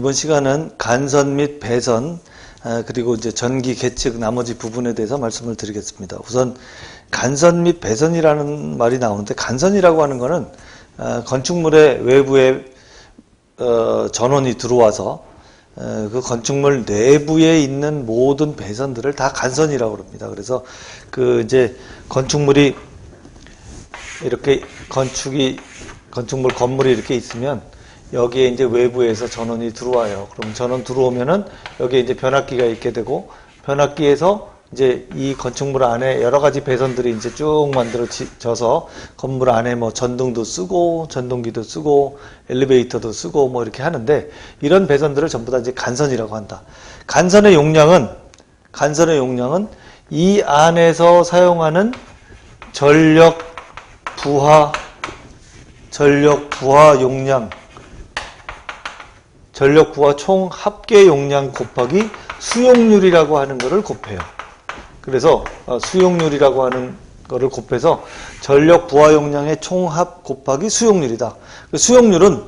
이번 시간은 간선 및 배선 아, 그리고 이제 전기 계측 나머지 부분에 대해서 말씀을 드리겠습니다. 우선 간선 및 배선이라는 말이 나오는데 간선이라고 하는 것은 아, 건축물의 외부에 어, 전원이 들어와서 어, 그 건축물 내부에 있는 모든 배선들을 다 간선이라고 합니다. 그래서 그 이제 건축물이 이렇게 건축이 건축물 건물이 이렇게 있으면 여기에 이제 외부에서 전원이 들어와요. 그럼 전원 들어오면은 여기에 이제 변압기가 있게 되고 변압기에서 이제 이 건축물 안에 여러 가지 배선들이 이제 쭉 만들어져서 건물 안에 뭐 전등도 쓰고 전동기도 쓰고 엘리베이터도 쓰고 뭐 이렇게 하는데 이런 배선들을 전부 다 이제 간선이라고 한다. 간선의 용량은 간선의 용량은 이 안에서 사용하는 전력 부하 전력 부하 용량 전력 부하 총 합계 용량 곱하기 수용률이라고 하는 것을 곱해요. 그래서 어, 수용률이라고 하는 것을 곱해서 전력 부하 용량의 총합 곱하기 수용률이다. 그 수용률은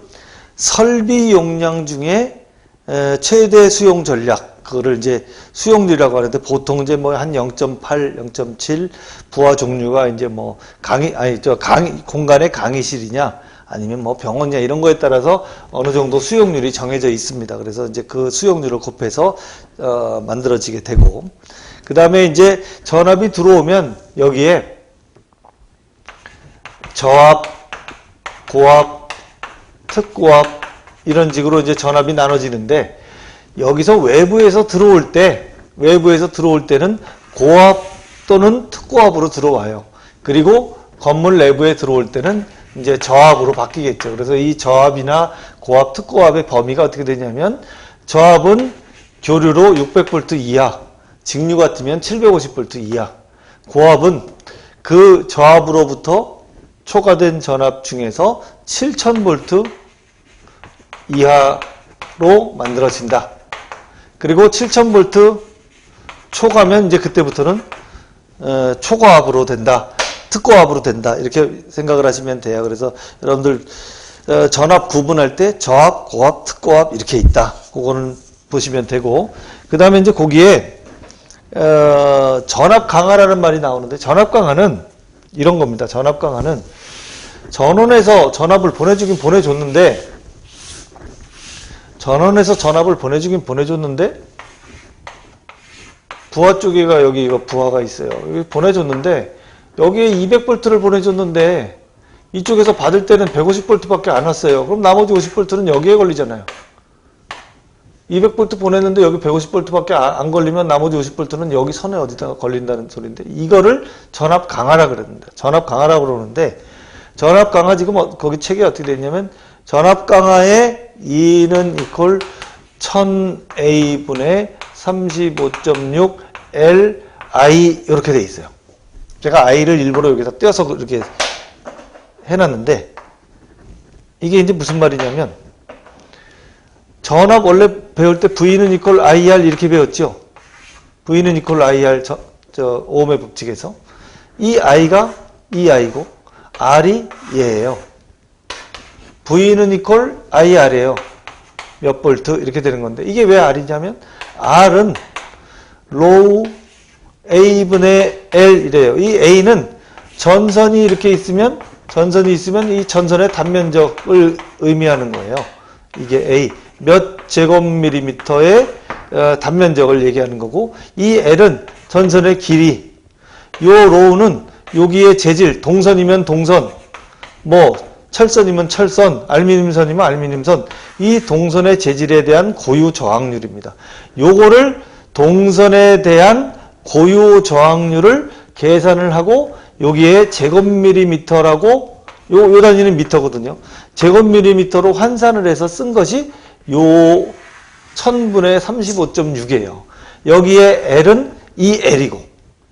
설비 용량 중에 에, 최대 수용 전략 그거를 이제 수용률이라고 하는데 보통 이제 뭐 한 0.8, 0.7 부하 종류가 이제 뭐 강의 아니 저 강의 공간의 강의실이냐 아니면 뭐 병원이냐 이런 거에 따라서 어느 정도 수용률이 정해져 있습니다. 그래서 이제 그 수용률을 곱해서 어, 만들어지게 되고 그 다음에 이제 전압이 들어오면 여기에 저압, 고압, 특고압 이런 식으로 이제 전압이 나눠지는데 여기서 외부에서 들어올 때 외부에서 들어올 때는 고압 또는 특고압으로 들어와요. 그리고 건물 내부에 들어올 때는 이제 저압으로 바뀌겠죠. 그래서 이 저압이나 고압, 특고압의 범위가 어떻게 되냐면 저압은 교류로 600V 이하, 직류 같으면 750V 이하, 고압은 그 저압으로부터 초과된 전압 중에서 7000V 이하로 만들어진다. 그리고 7000V 초과면 이제 그때부터는 어, 초과압으로 된다. 특고압으로 된다. 이렇게 생각을 하시면 돼요. 그래서 여러분들 어, 전압 구분할 때 저압, 고압, 특고압 이렇게 있다. 그거는 보시면 되고 그 다음에 이제 거기에 어, 전압 강화라는 말이 나오는데 전압 강화는 이런 겁니다. 전압 강화는 전원에서 전압을 보내주긴 보내줬는데 전원에서 전압을 보내주긴 보내줬는데 부하 쪽에가 여기 이거 부하가 있어요. 여기 보내줬는데 여기에 200볼트를 보내줬는데 이쪽에서 받을 때는 150볼트밖에 안 왔어요. 그럼 나머지 50볼트는 여기에 걸리잖아요. 200볼트 보냈는데 여기 150볼트밖에 안 걸리면 나머지 50볼트는 여기 선에 어디다가 걸린다는 소리인데 이거를 전압 강화라 그러는데 전압 강화라고 그러는데 전압 강화 지금 어- 거기 책이 어떻게 되냐면 전압 강화의 E는 이퀄 1000A분의 35.6 L I 이렇게 돼 있어요. 제가 I를 일부러 여기다 떼어서 이렇게 해놨는데 이게 이제 무슨 말이냐면 전압 원래 배울 때 V는 이퀄 IR 이렇게 배웠죠. V는 이퀄 IR 저, 저 오음의 법칙에서 이 I가 이 I고 R이 얘예요. V는 이퀄 IR이에요. 몇 볼트 이렇게 되는 건데 이게 왜 R이냐면 R은 로우 A분의 L 이래요. 이 A는 전선이 이렇게 있으면 전선이 있으면 이 전선의 단면적을 의미하는 거예요. 이게 A 몇 제곱밀리미터의 어, 단면적을 얘기하는 거고 이 L은 전선의 길이 요 로우는 여기에 재질 동선이면 동선 뭐 철선이면 철선 알루미늄선이면 알루미늄선 이 동선의 재질에 대한 고유 저항률입니다. 요거를 동선에 대한 고유 저항률을 계산을 하고 여기에 제곱밀리미터라고 요, 요 단위는 미터거든요. 제곱밀리미터로 환산을 해서 쓴 것이 요 1000분의 35.6이에요. 여기에 L은 이 L이고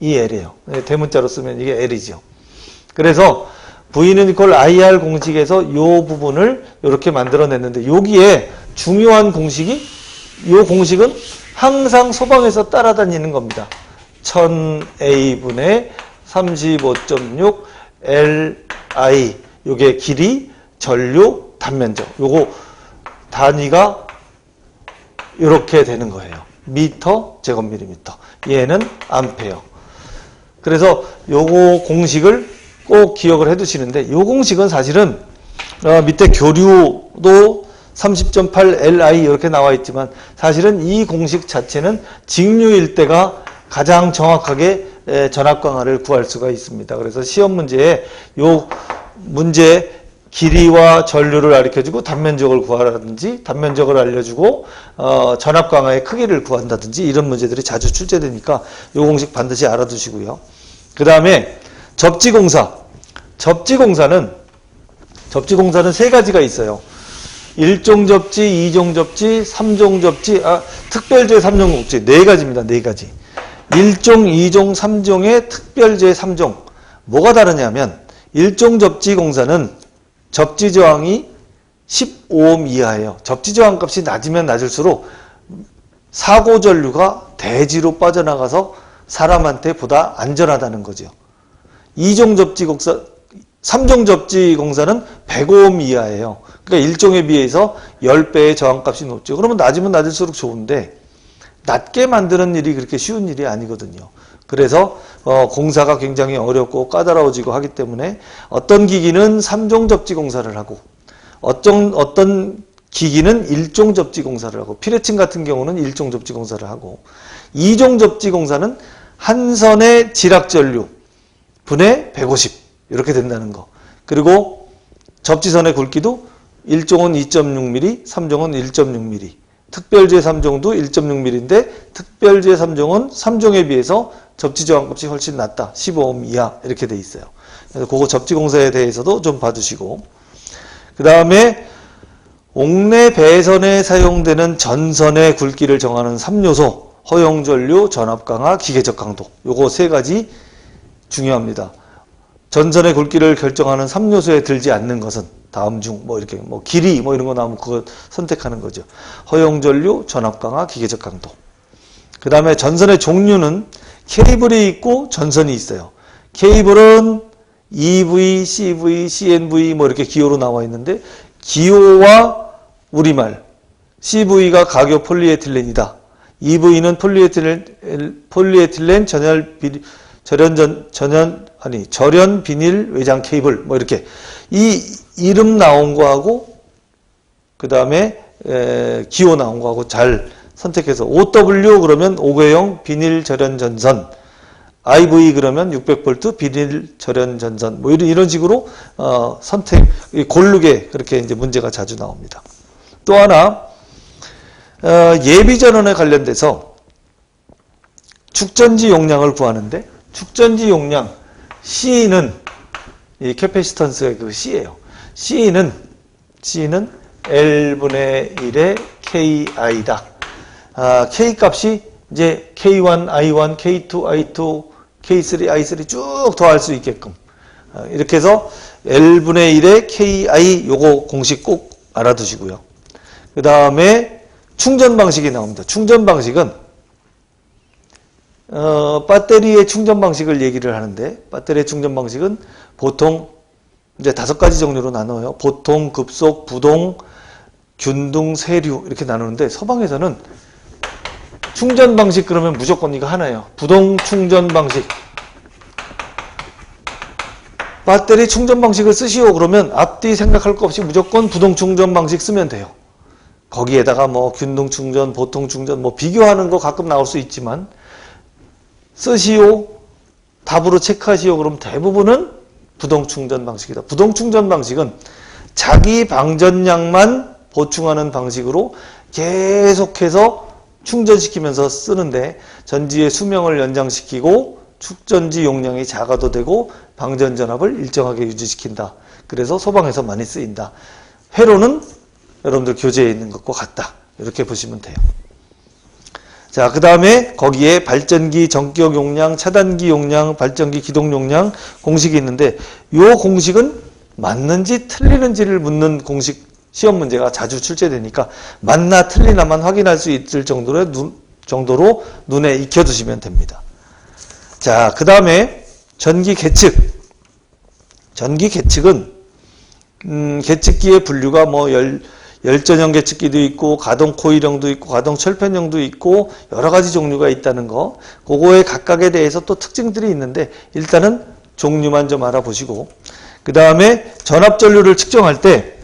이 L이에요. 네, 대문자로 쓰면 이게 L이죠. 그래서 V는 이퀄 IR 공식에서 요 부분을 이렇게 만들어냈는데 여기에 중요한 공식이 요 공식은 항상 소방에서 따라다니는 겁니다. 1000A분의 35.6 LI 요게 길이, 전류, 단면적. 요거 단위가 이렇게 되는 거예요. 미터 제곱밀리미터. 얘는 암페어. 그래서 요거 공식을 꼭 기억을 해 두시는데 요 공식은 사실은 어, 밑에 교류도 30.8li 이렇게 나와 있지만 사실은 이 공식 자체는 직류일 때가 가장 정확하게 에, 전압 강화를 구할 수가 있습니다. 그래서 시험 문제에 요 문제 길이와 전류를 가르쳐주고 단면적을 구하라든지 단면적을 알려주고 어, 전압 강화의 크기를 구한다든지 이런 문제들이 자주 출제되니까 요 공식 반드시 알아두시고요. 그 다음에 접지공사. 접지공사는 접지공사는 세 가지가 있어요. 일종 접지, 이종 접지, 삼종 접지, 아, 특별제, 삼종 접지 네 가지입니다. 네 가지. 일종, 이종, 삼종의 특별제, 삼종. 뭐가 다르냐면 일종 접지 공사는 접지 저항이 15옴 이하예요. 접지 저항 값이 낮으면 낮을수록 사고 전류가 대지로 빠져나가서 사람한테 보다 안전하다는 거죠. 이종 접지 공사, 삼종 접지 공사는 105옴 이하예요. 그러니까 일종에 비해서 10배의 저항값이 높죠. 그러면 낮으면 낮을수록 좋은데 낮게 만드는 일이 그렇게 쉬운 일이 아니거든요. 그래서 어, 공사가 굉장히 어렵고 까다로워지고 하기 때문에 어떤 기기는 삼종 접지 공사를 하고 어떤 어떤 기기는 일종 접지 공사를 하고 피레침 같은 경우는 일종 접지 공사를 하고 이종 접지 공사는 한 선의 지락 전류 분의 150 이렇게 된다는 거. 그리고 접지선의 굵기도 1종은 2.6mm, 3종은 1.6mm. 특별제 3종도 1.6mm인데 특별제 3종은 3종에 비해서 접지 저항값이 훨씬 낮다. 15옴 이하 이렇게 돼 있어요. 그래서 그거 접지 공사에 대해서도 좀 봐두시고 그 다음에 옥내 배선에 사용되는 전선의 굵기를 정하는 3요소 허용 전류, 전압 강화, 기계적 강도 요거 세 가지 중요합니다. 전선의 굵기를 결정하는 3요소에 들지 않는 것은 다음 중 뭐 이렇게 뭐 길이 뭐 이런 거 나오면 그거 선택하는 거죠. 허용 전류, 전압 강화, 기계적 강도. 그 다음에 전선의 종류는 케이블이 있고 전선이 있어요. 케이블은 EV, CV, CNV 뭐 이렇게 기호로 나와 있는데 기호와 우리말 CV가 가교 폴리에틸렌이다. EV는 폴리에틸렌, 폴리에틸렌 전열 비, 절연 전, 전연 아니 절연 비닐 외장 케이블 뭐 이렇게 이 이름 나온 거하고 그 다음에 기호 나온 거하고 잘 선택해서 OW 그러면 5괴형 비닐 절연 전선 IV 그러면 600V 비닐 절연 전선 뭐 이런 이런 식으로 어, 선택 고르게 그렇게 이제 문제가 자주 나옵니다. 또 하나 어, 예비 전원에 관련돼서 축전지 용량을 구하는데 축전지 용량 C는 이 캐패시턴스의 그 C예요. C는 C는 L분의 1의 KI다. 아, K 값이 이제 K1, I1, K2, I2, K3, I3 쭉 더할 수 있게끔 아, 이렇게 해서 L분의 1의 KI 요거 공식 꼭 알아두시고요. 그 다음에 충전 방식이 나옵니다. 충전 방식은 어, 배터리의 충전 방식을 얘기를 하는데 배터리의 충전 방식은 보통 이제 다섯 가지 종류로 나눠요. 보통, 급속, 부동, 균등, 세류 이렇게 나누는데 서방에서는 충전 방식 그러면 무조건 이거 하나예요. 부동 충전 방식. 배터리 충전 방식을 쓰시오 그러면 앞뒤 생각할 거 없이 무조건 부동 충전 방식 쓰면 돼요. 거기에다가 뭐 균등 충전, 보통 충전 뭐 비교하는 거 가끔 나올 수 있지만 쓰시오 답으로 체크하시오 그럼 대부분은 부동 충전 방식이다. 부동 충전 방식은 자기 방전량만 보충하는 방식으로 계속해서 충전시키면서 쓰는데 전지의 수명을 연장시키고 축전지 용량이 작아도 되고 방전 전압을 일정하게 유지시킨다. 그래서 소방에서 많이 쓰인다. 회로는 여러분들 교재에 있는 것과 같다. 이렇게 보시면 돼요. 자, 그 다음에 거기에 발전기 전기역 용량, 차단기 용량, 발전기 기동 용량 공식이 있는데 이 공식은 맞는지 틀리는지를 묻는 공식 시험 문제가 자주 출제되니까 맞나 틀리나만 확인할 수 있을 정도로, 눈, 정도로 눈에 익혀두시면 됩니다. 자, 그 다음에 전기 계측. 전기 계측은 음, 계측기의 분류가 뭐 열, 열전 연계측기도 있고 가동 코일형도 있고 가동 철판형도 있고 여러 가지 종류가 있다는 거. 그거에 각각에 대해서 또 특징들이 있는데 일단은 종류만 좀 알아보시고 그 다음에 전압 전류를 측정할 때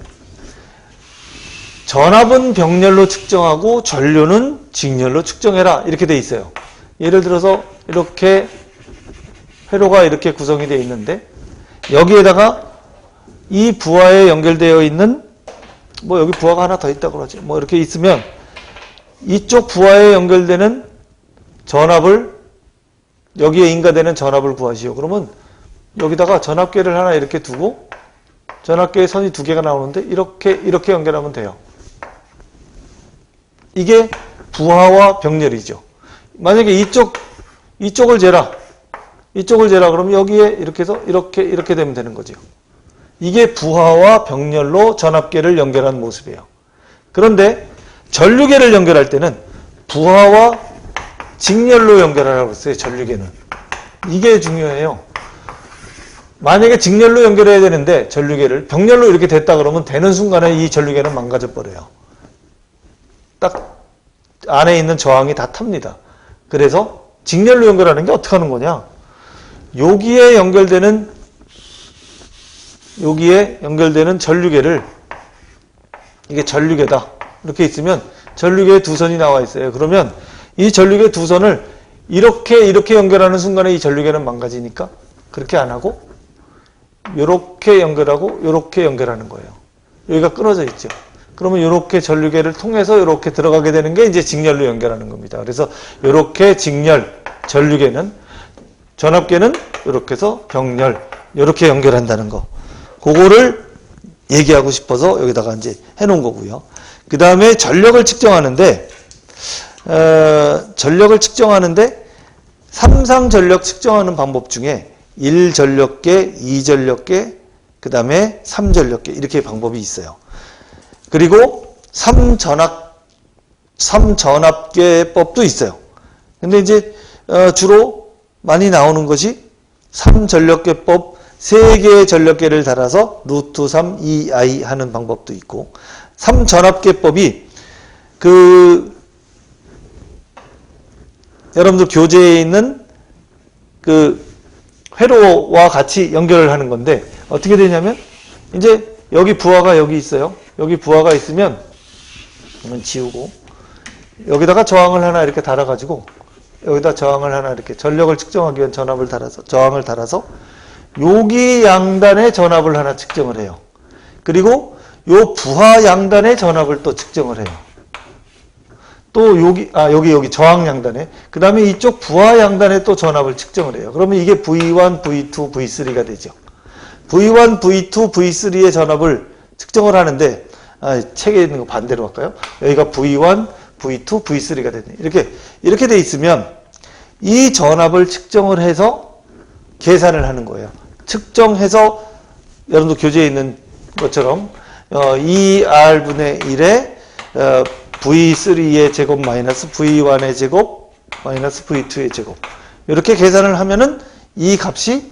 전압은 병렬로 측정하고 전류는 직렬로 측정해라 이렇게 돼 있어요. 예를 들어서 이렇게 회로가 이렇게 구성이 되어 있는데 여기에다가 이 부하에 연결되어 있는 뭐 여기 부하가 하나 더 있다 그러지 뭐 이렇게 있으면 이쪽 부하에 연결되는 전압을 여기에 인가되는 전압을 구하시오. 그러면 여기다가 전압계를 하나 이렇게 두고 전압계에 선이 두 개가 나오는데 이렇게 이렇게 연결하면 돼요. 이게 부하와 병렬이죠. 만약에 이쪽 이쪽을 재라. 이쪽을 재라 그러면 여기에 이렇게 해서 이렇게 이렇게 되면 되는 거죠. 이게 부하와 병렬로 전압계를 연결한 모습이에요. 그런데 전류계를 연결할 때는 부하와 직렬로 연결하라고 했어요. 전류계는. 이게 중요해요. 만약에 직렬로 연결해야 되는데 전류계를 병렬로 이렇게 됐다 그러면 되는 순간에 이 전류계는 망가져 버려요. 딱 안에 있는 저항이 다 탑니다. 그래서 직렬로 연결하는 게 어떻게 하는 거냐? 여기에 연결되는 여기에 연결되는 전류계를 이게 전류계다. 이렇게 있으면 전류계 두 선이 나와 있어요. 그러면 이 전류계 두 선을 이렇게 이렇게 연결하는 순간에 이 전류계는 망가지니까 그렇게 안 하고 이렇게 연결하고 이렇게 연결하는 거예요. 여기가 끊어져 있죠. 그러면 이렇게 전류계를 통해서 이렇게 들어가게 되는 게 이제 직렬로 연결하는 겁니다. 그래서 이렇게 직렬 전류계는 전압계는 이렇게 해서 병렬 이렇게 연결한다는 거. 그거를 얘기하고 싶어서 여기다가 이제 해놓은 거고요. 그 다음에 전력을 측정하는데 어, 전력을 측정하는데 삼상 전력 측정하는 방법 중에 1전력계, 2전력계, 그 다음에 3전력계 이렇게 방법이 있어요. 그리고 3전압 3전압계법도 있어요. 근데 이제 어, 주로 많이 나오는 것이 3전력계법 3개의 전력계를 달아서 루트 3 2i 하는 방법도 있고 3전압계법이 그 여러분들 교재에 있는 그 회로와 같이 연결을 하는 건데 어떻게 되냐면 이제 여기 부하가 여기 있어요. 여기 부하가 있으면 지우고 여기다가 저항을 하나 이렇게 달아가지고 여기다 저항을 하나 이렇게 전력을 측정하기 위한 전압을 달아서 저항을 달아서 여기 양단의 전압을 하나 측정을 해요. 그리고 요 부하 양단의 전압을 또 측정을 해요. 또 여기 아 여기 여기 저항 양단에 그 다음에 이쪽 부하 양단에 또 전압을 측정을 해요. 그러면 이게 V1, V2, V3가 되죠. V1, V2, V3의 전압을 측정을 하는데 아, 책에 있는 거 반대로 할까요? 여기가 V1, V2, V3가 되네. 이렇게 이렇게 돼 있으면 이 전압을 측정을 해서 계산을 하는 거예요. 측정해서 여러분도 교재에 있는 것처럼 어, 2R분의 1에 어, V3의 제곱 마이너스 V1의 제곱 마이너스 V2의 제곱 이렇게 계산을 하면은 이 값이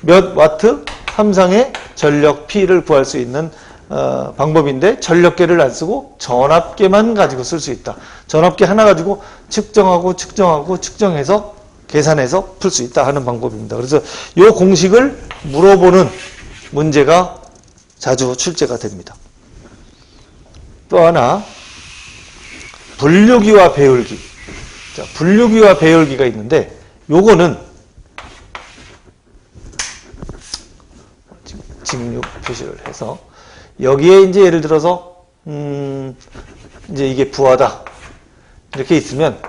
몇 와트 함상의 전력 P를 구할 수 있는 어, 방법인데 전력계를 안 쓰고 전압계만 가지고 쓸 수 있다. 전압계 하나 가지고 측정하고 측정하고 측정해서 계산해서 풀 수 있다 하는 방법입니다. 그래서 이 공식을 물어보는 문제가 자주 출제가 됩니다. 또 하나 분류기와 배율기. 자, 분류기와 배율기가 있는데 요거는 직류 표시를 해서 여기에 이제 예를 들어서 음 이제 이게 부하다 이렇게 있으면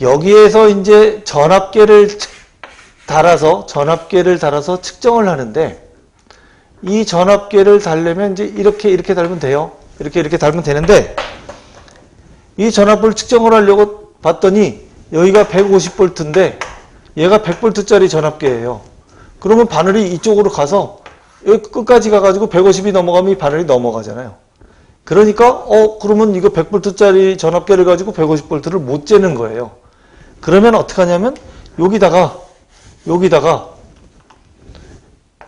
여기에서 이제 전압계를 측- 달아서 전압계를 달아서 측정을 하는데 이 전압계를 달려면 이제 이렇게 이렇게 달면 돼요. 이렇게 이렇게 달면 되는데 이 전압을 측정을 하려고 봤더니 여기가 150V인데 얘가 100V짜리 전압계예요. 그러면 바늘이 이쪽으로 가서 여기 끝까지 가가지고 150이 넘어가면 이 바늘이 넘어가잖아요. 그러니까 어 그러면 이거 100V짜리 전압계를 가지고 150V를 못 재는 거예요. 그러면 어떻게 하냐면 여기다가 여기다가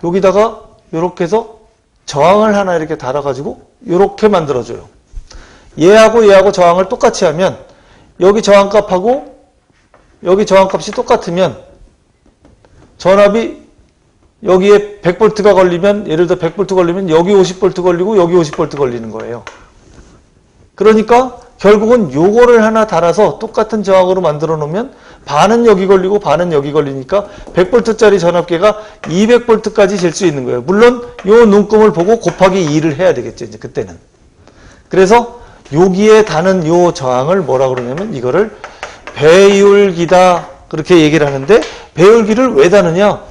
여기다가 이렇게 해서 저항을 하나 이렇게 달아가지고 이렇게 만들어줘요. 얘하고 얘하고 저항을 똑같이 하면 여기 저항값하고 여기 저항값이 똑같으면 전압이 여기에 100볼트가 걸리면 예를 들어 100볼트 걸리면 여기 50볼트 걸리고 여기 50볼트 걸리는 거예요. 그러니까 결국은 요거를 하나 달아서 똑같은 저항으로 만들어 놓으면 반은 여기 걸리고 반은 여기 걸리니까 100볼트짜리 전압계가 200볼트까지 질 수 있는 거예요. 물론 요 눈금을 보고 곱하기 2를 해야 되겠죠. 이제 그때는. 그래서 여기에 다는 요 저항을 뭐라 그러냐면 이거를 배율기다 그렇게 얘기를 하는데 배율기를 왜 다느냐?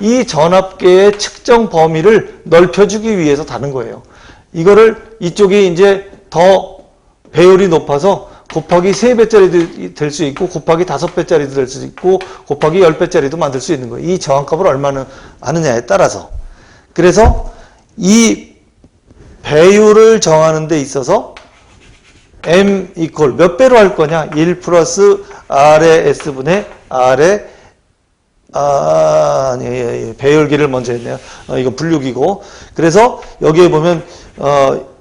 이 전압계의 측정 범위를 넓혀주기 위해서 다는 거예요. 이거를 이쪽이 이제 더 배율이 높아서 곱하기 3배짜리도 될 수 있고 곱하기 5배짜리도 될 수 있고 곱하기 10배짜리도 만들 수 있는 거예요. 이 저항값을 얼마나 아느냐에 따라서. 그래서 이 배율을 정하는 데 있어서 m 이퀄 몇 배로 할 거냐? 1 플러스 r의 s분의 r의 아, 아니, 예, 예. 배열기를 먼저 했네요. 어, 이거 분류기고. 그래서 여기에 보면, 어,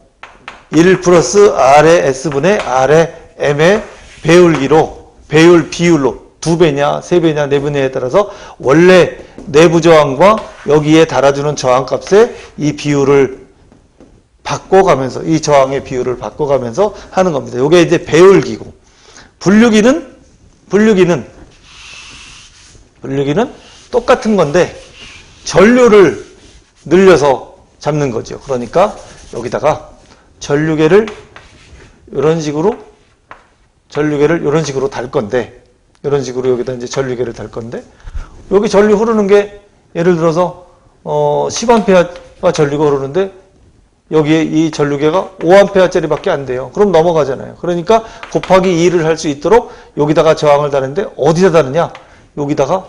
1 플러스 R의 S분의 R의 M의 배율기로, 배율 비율로, 두 배냐, 세 배냐, 네 배냐에 따라서 원래 내부 저항과 여기에 달아주는 저항 값의 이 비율을 바꿔가면서, 이 저항의 비율을 바꿔가면서 하는 겁니다. 이게 이제 배율기고. 분류기는, 분류기는 분류기는 똑같은 건데 전류를 늘려서 잡는 거죠. 그러니까 여기다가 전류계를 이런 식으로 전류계를 이런 식으로 달 건데 이런 식으로 여기다 이제 전류계를 달 건데 여기 전류 흐르는 게 예를 들어서 어 10A가 전류가 흐르는데 여기에 이 전류계가 5A짜리밖에 안 돼요. 그럼 넘어가잖아요. 그러니까 곱하기 2를 할 수 있도록 여기다가 저항을 다는데 어디다 다느냐? 여기다가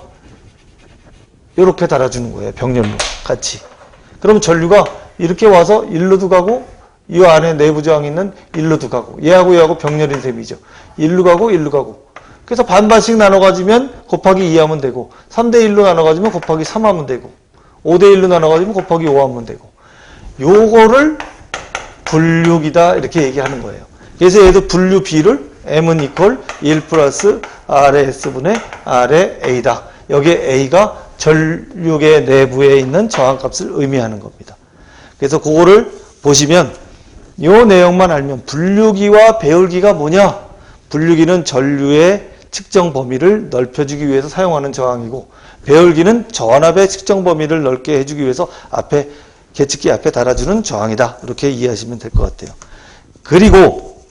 이렇게 달아주는 거예요. 병렬로 같이. 그럼 전류가 이렇게 와서 일로도 가고 이 안에 내부 저항이 있는 일로도 가고 얘하고 얘하고 병렬인 셈이죠. 일로 가고 일로 가고. 그래서 반반씩 나눠 가지면 곱하기 2 하면 되고 3대 1로 나눠 가지면 곱하기 3 하면 되고 5대 1로 나눠 가지면 곱하기 5 하면 되고 요거를 분류기다 이렇게 얘기하는 거예요. 그래서 얘도 분류 비를 m은 이퀄 1 플러스 r의 s분의 r의 a다. 여기에 a가 전류계 내부에 있는 저항값을 의미하는 겁니다. 그래서 그거를 보시면 이 내용만 알면 분류기와 배율기가 뭐냐? 분류기는 전류의 측정 범위를 넓혀주기 위해서 사용하는 저항이고 배율기는 전압의 측정 범위를 넓게 해주기 위해서 앞에 계측기 앞에 달아주는 저항이다. 이렇게 이해하시면 될 것 같아요. 그리고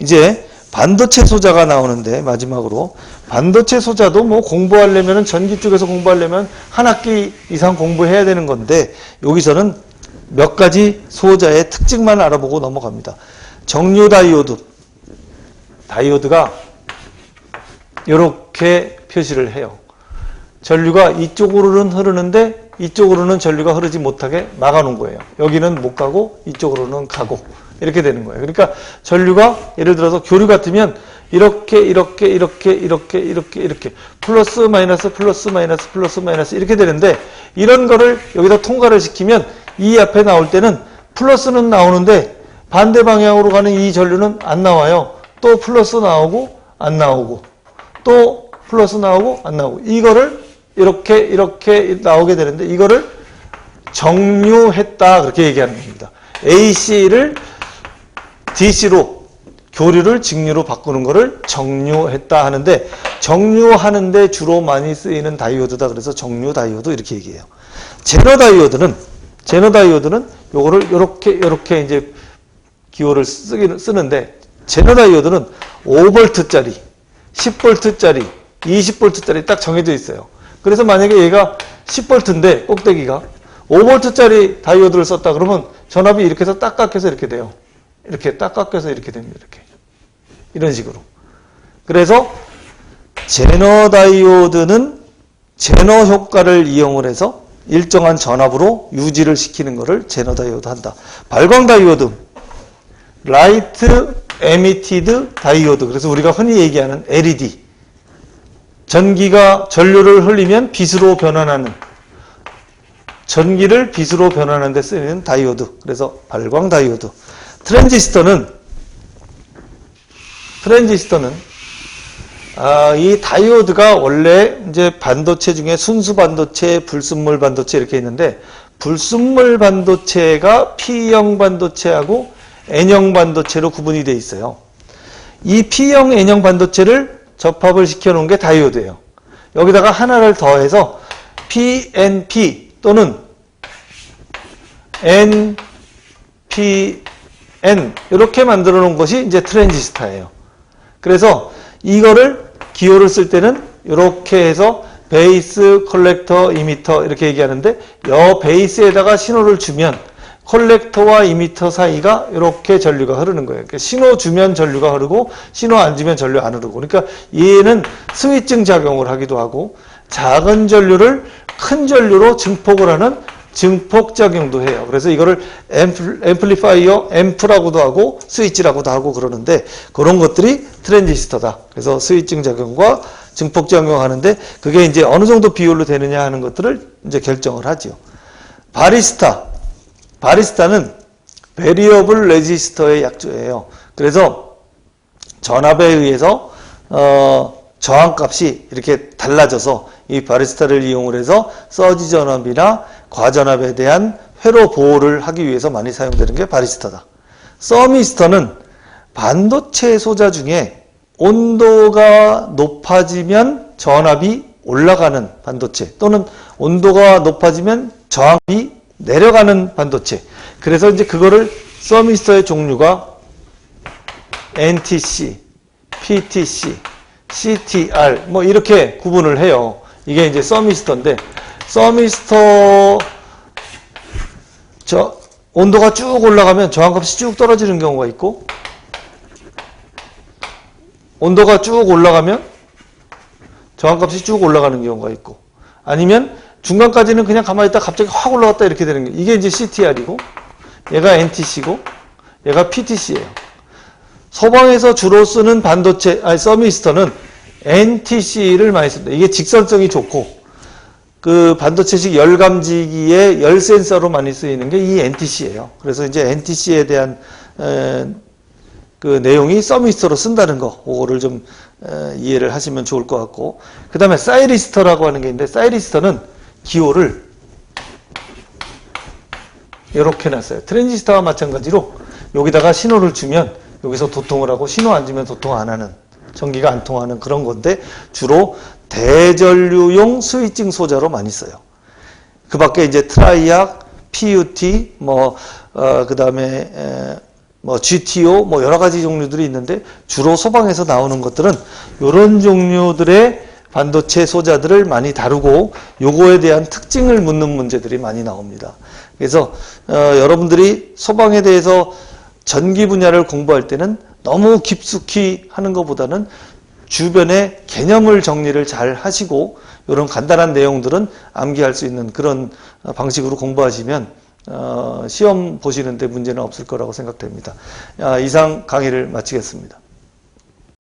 이제 반도체 소자가 나오는데 마지막으로 반도체 소자도 뭐 공부하려면 전기 쪽에서 공부하려면 한 학기 이상 공부해야 되는 건데 여기서는 몇 가지 소자의 특징만 알아보고 넘어갑니다. 정류 다이오드 다이오드가 이렇게 표시를 해요. 전류가 이쪽으로는 흐르는데 이쪽으로는 전류가 흐르지 못하게 막아놓은 거예요. 여기는 못 가고 이쪽으로는 가고 이렇게 되는 거예요. 그러니까 전류가 예를 들어서 교류 같으면 이렇게 이렇게 이렇게 이렇게 이렇게 이렇게 플러스 마이너스 플러스 마이너스 플러스 마이너스 이렇게 되는데 이런 거를 여기다 통과를 시키면 이 앞에 나올 때는 플러스는 나오는데 반대 방향으로 가는 이 전류는 안 나와요. 또 플러스 나오고 안 나오고 또 플러스 나오고 안 나오고 이거를 이렇게 이렇게 나오게 되는데 이거를 정류했다 그렇게 얘기하는 겁니다. AC를 DC로 교류를 직류로 바꾸는 것을 정류했다 하는데 정류하는데 주로 많이 쓰이는 다이오드다 그래서 정류 다이오드 이렇게 얘기해요. 제너 다이오드는 제너 다이오드는 요거를 이렇게 이렇게 이제 기호를 쓰기는 쓰는데 제너 다이오드는 5볼트짜리, 10볼트짜리, 20볼트짜리 딱 정해져 있어요. 그래서 만약에 얘가 10볼트인데 꼭대기가 5볼트짜리 다이오드를 썼다 그러면 전압이 이렇게 해서 딱 깎여서 이렇게 돼요. 이렇게 딱 깎여서 이렇게 됩니다. 이렇게. 이런 식으로. 그래서 제너 다이오드는 제너 효과를 이용을 해서 일정한 전압으로 유지를 시키는 것을 제너 다이오드 한다. 발광 다이오드, 라이트 에미티드 다이오드. 그래서 우리가 흔히 얘기하는 LED. 전기가 전류를 흘리면 빛으로 변환하는 전기를 빛으로 변환하는 데 쓰이는 다이오드. 그래서 발광 다이오드. 트랜지스터는 트랜지스터는 아, 이 다이오드가 원래 이제 반도체 중에 순수 반도체, 불순물 반도체 이렇게 있는데 불순물 반도체가 P형 반도체하고 N형 반도체로 구분이 돼 있어요. 이 P형 N형 반도체를 접합을 시켜 놓은 게 다이오드예요. 여기다가 하나를 더해서 PNP 또는 NPN 이렇게 만들어 놓은 것이 이제 트랜지스터예요. 그래서 이거를 기호를 쓸 때는 이렇게 해서 베이스, 컬렉터, 이미터 이렇게 얘기하는데 여 베이스에다가 신호를 주면 컬렉터와 이미터 사이가 이렇게 전류가 흐르는 거예요. 그러니까 신호 주면 전류가 흐르고 신호 안 주면 전류 안 흐르고 그러니까 얘는 스위칭 작용을 하기도 하고 작은 전류를 큰 전류로 증폭을 하는 증폭 작용도 해요. 그래서 이거를 앰플, 앰플리파이어, 앰프라고도 하고 스위치라고도 하고 그러는데 그런 것들이 트랜지스터다. 그래서 스위칭 작용과 증폭 작용하는데 그게 이제 어느 정도 비율로 되느냐 하는 것들을 이제 결정을 하지요. 바리스타. 바리스타는 베리어블 레지스터의 약조예요. 그래서 전압에 의해서 어, 저항값이 이렇게 달라져서 이 바리스타를 이용을 해서 서지 전압이나 과전압에 대한 회로 보호를 하기 위해서 많이 사용되는 게 바리스타다. 서미스터는 반도체 소자 중에 온도가 높아지면 전압이 올라가는 반도체 또는 온도가 높아지면 저항이 내려가는 반도체. 그래서 이제 그거를 서미스터의 종류가 NTC, PTC, CTR 뭐 이렇게 구분을 해요. 이게 이제 서미스터인데 서미스터 저 온도가 쭉 올라가면 저항값이 쭉 떨어지는 경우가 있고 온도가 쭉 올라가면 저항값이 쭉 올라가는 경우가 있고 아니면 중간까지는 그냥 가만히 있다 갑자기 확 올라갔다 이렇게 되는 게 이게 이제 CTR이고 얘가 NTC고 얘가 PTC예요. 서방에서 주로 쓰는 반도체 아니 서미스터는 NTC를 많이 씁니다. 이게 직선성이 좋고 그 반도체식 열 감지기의 열 센서로 많이 쓰이는 게 이 NTC예요. 그래서 이제 NTC에 대한 에, 그 내용이 서미스터로 쓴다는 거, 그거를 좀 에, 이해를 하시면 좋을 것 같고, 그 다음에 사이리스터라고 하는 게 있는데, 사이리스터는 기호를 이렇게 놨어요. 트랜지스터와 마찬가지로 여기다가 신호를 주면 여기서 도통을 하고 신호 안 주면 도통 안 하는 전기가 안 통하는 그런 건데 주로 대전류용 스위칭 소자로 많이 써요. 그 밖에 이제 트라이악, PUT, 뭐, 어, 그 다음에, 뭐, GTO, 뭐, 여러 가지 종류들이 있는데, 주로 소방에서 나오는 것들은, 이런 종류들의 반도체 소자들을 많이 다루고, 요거에 대한 특징을 묻는 문제들이 많이 나옵니다. 그래서, 어, 여러분들이 소방에 대해서 전기 분야를 공부할 때는 너무 깊숙이 하는 것보다는 주변의 개념을 정리를 잘 하시고 이런 간단한 내용들은 암기할 수 있는 그런 방식으로 공부하시면 어, 시험 보시는데 문제는 없을 거라고 생각됩니다. 아, 이상 강의를 마치겠습니다.